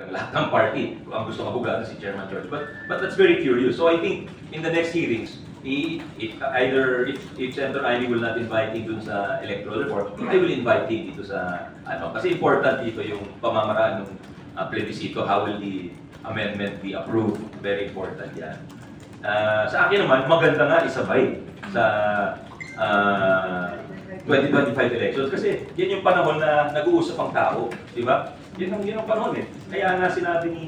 lahat ng party ang gusto abogado si Chairman George. But but that's very curious. So I think in the next hearings, i if, either if, if Senator Ivy will not invite him sa electoral report, I will invite him dito sa ano kasi important dito yung pamamaraan ng uh, plebiscito. How will the amendment be approved? Very important yan. Ah, sa akin naman, maganda nga isabay sa ah, 2025 elections kasi yan yung panahon na nag-uusap ang tao, di ba? Yun ang, yun ang panahon eh. Kaya nga sinabi ni,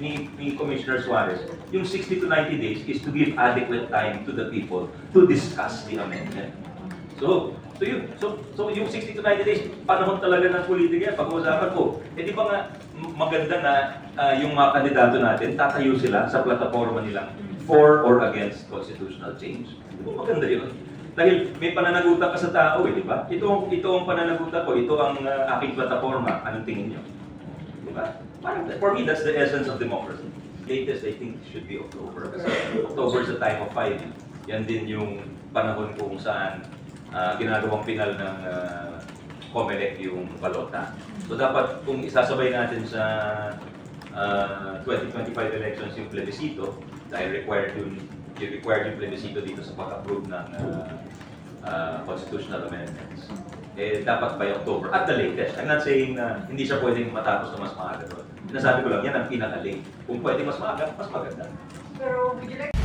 ni, ni Commissioner Suarez, yung 60 to 90 days is to give adequate time to the people to discuss the amendment. So, so yun, so, so yung 60 to 90 days, panahon talaga ng politika yan, pag-uusapan ko. Eh di ba nga, maganda na ah, yung mga kandidato natin, tatayo sila sa plataforma nilang for or against constitutional change. Maganda yun? Dahil may pananagutan ka sa tao eh, di ba? Ito, ito ang pananagutan ko, ito ang ah, aking plataforma, anong tingin niyo? Di ba? For me, that's the essence of democracy. Latest, I think, should be October. October is the time of five. Yan din yung panahon kung saan ah, ginagawang pinal ng uh, COMELEC yung balota. So dapat kung isasabay natin sa ah, 2025 elections yung plebiscito, dahil required yung required yung plebiscito dito sa pag-approve ng ah, ah, constitutional amendments, eh dapat by October at the latest. I'm not saying na hindi siya pwedeng matapos na mas maaga doon. Sinasabi ko lang, yan ang pinaka-late. Kung pwede mas maaga, mas maganda. Pero would you like